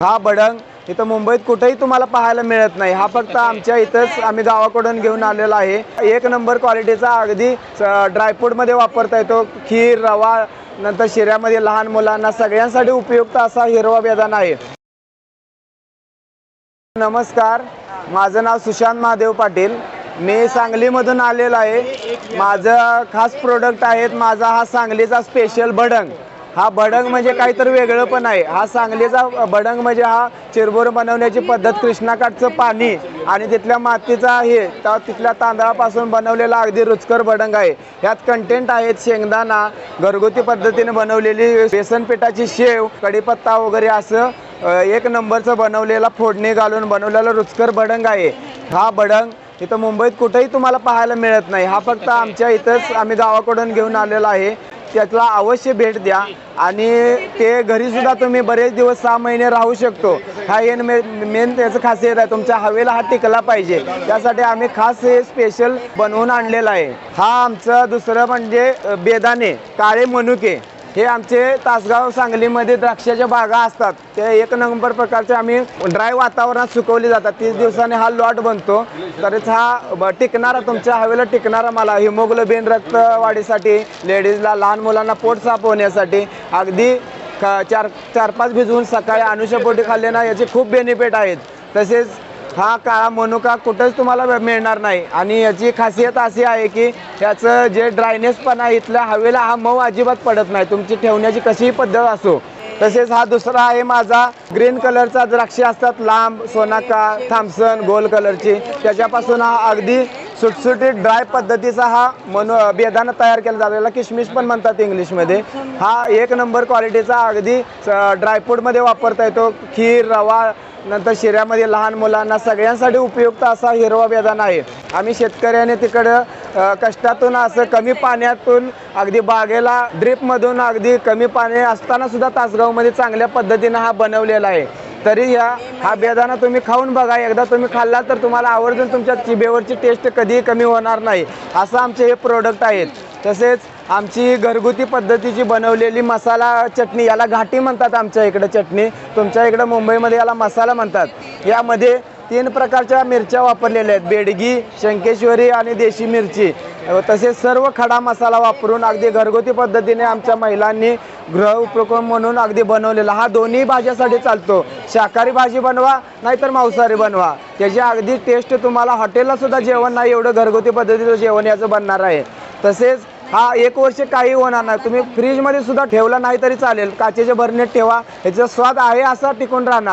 हा बडंग इथं मुंबईत कुठेही तुम्हाला पाहायला मिळत नाही. हा फक्त आमच्या इथंच आम्ही गावाकडून घेऊन आलेला आहे. एक नंबर क्वालिटीचा अगदी ड्रायफ्रूटमध्ये वापरता येतो. खीर रवा नंतर शिऱ्यामध्ये लहान मुलांना सगळ्यांसाठी उपयुक्त असा हिरवा बेदाना आहे नमस्कार. माझं नाव सुशांत महादेव पाटील. मी सांगलीमधून आलेलो आहे. माझं खास प्रोडक्ट आहेत माझा हा सांगलीचा स्पेशल भडंग हा भडंग म्हणजे काहीतरी वेगळं पण आहे. हा सांगलीचा भडंग म्हणजे हा चिरबोर बनवण्याची पद्धत कृष्णाकाठचं पाणी आणि तिथल्या मातीचा आहे तर तिथल्या तांदळापासून बनवलेला अगदी रुचकर भडंग आहे. यात कंटेंट आहेत शेंगदाणा घरगुती पद्धतीने बनवलेली बेसन पिठाची शेव कढीपत्ता वगैरे असं एक नंबरचं बनवलेला फोडणी घालून बनवलेला रुचकर भडंग आहे. हा भडंग इथं मुंबईत कुठेही तुम्हाला पाहायला मिळत नाही. हा फक्त आमच्या इथंच आम्ही गावाकडून घेऊन आलेला आहे. त्यातला अवश्य भेट द्या. आणि ते घरीसुद्धा तुम्ही बरेच दिवस सहा महिने राहू शकतो. हा येन मेन त्याचं खासियत आहे. तुमच्या हवेला हा टिकला पाहिजे. त्यासाठी आम्ही खास हे स्पेशल बनवून आणलेलं आहे. हा आमचं दुसरं म्हणजे बेदाने बेदाणे काळे मनुके. हे आमचे तासगाव सांगलीमध्ये द्राक्षाच्या बागा असतात. ते एक नंबर प्रकारचे आम्ही ड्राय वातावरणात सुकवले जातात. तीस दिवसाने हा लॉट बनतो. तरच हा ब- टिकणारा तुमच्या हवेला टिकणारा मला हिमोग्लोबिन रक्तवाढीसाठी लेडीजला लहान मुलांना पोट साफ होण्यासाठी अगदी का चार चार पाच भिजवून सकाळी अनुषपोटी खाल्ले ना याचे खूप बेनिफिट आहेत. तसेच हा काळा मनुका कुठंच तुम्हाला मिळणार नाही. आणि याची खासियत अशी आहे की याचं जे ड्रायनेसपणा आहे इथल्या हवेला हा मऊ अजिबात पडत नाही. तुमची ठेवण्याची कशीही पद्धत असो. तसेच हा दुसरा आहे माझा ग्रीन कलरचा द्राक्षे असतात. लांब सोनाका थांबसन गोल कलरची त्याच्यापासून हा अगदी सुटसुटीत ड्राय पद्धतीचा हा मनो बेदानं तयार केला जातो. किशमिश पण म्हणतात इंग्लिशमध्ये. हा एक नंबर क्वालिटीचा अगदी ड्रायफ्रूटमध्ये वापरता येतो. खीर रवा नंतर शिऱ्यामध्ये लहान मुलांना सगळ्यांसाठी उपयुक्त असा हिरवा बेदाना आहे. आम्ही शेतकऱ्याने तिकडं कष्टातून असं कमी पाण्यातून अगदी बागेला ड्रीपमधून अगदी कमी पाणी असताना सुद्धा तासगावमध्ये चांगल्या पद्धतीनं हा बनवलेला आहे. तरी या. हा बेदाना तुम्ही खाऊन बघा. एकदा तुम्ही खाल्ला तर तुम्हाला आवर्जून तुमच्या जिभेवरची टेस्ट कधीही कमी होणार नाही. असं आमचे हे प्रोडक्ट आहेत. तसेच आमची घरगुती पद्धतीची बनवलेली मसाला चटणी याला घाटी म्हणतात आमच्या इकडं चटणी. तुमच्या इकडं मुंबईमध्ये याला मसाला म्हणतात. यामध्ये तीन प्रकारच्या मिरच्या वापरलेल्या आहेत. बेडगी शंकेश्वरी आणि देशी मिरची. तसेच सर्व खडा मसाला वापरून अगदी घरगुती पद्धतीने आमच्या महिलांनी गृह उपक्रम म्हणून अगदी बनवलेला. हा दोन्ही भाज्यासाठी चालतो. शाकाहारी भाजी बनवा नाहीतर मांसाहारी बनवा. त्याची अगदी टेस्ट तुम्हाला हॉटेलला सुद्धा जेवण नाही एवढं घरगुती पद्धतीचं जेवण याचं बनणार आहे. तसेच हा एक वर्ष काही होणार नाही. तुम्ही फ्रीजमध्ये सुद्धा ठेवला नाही तरी चालेल. काचेच्या भरणीत ठेवा. याचा स्वाद आहे असा टिकून राहणार.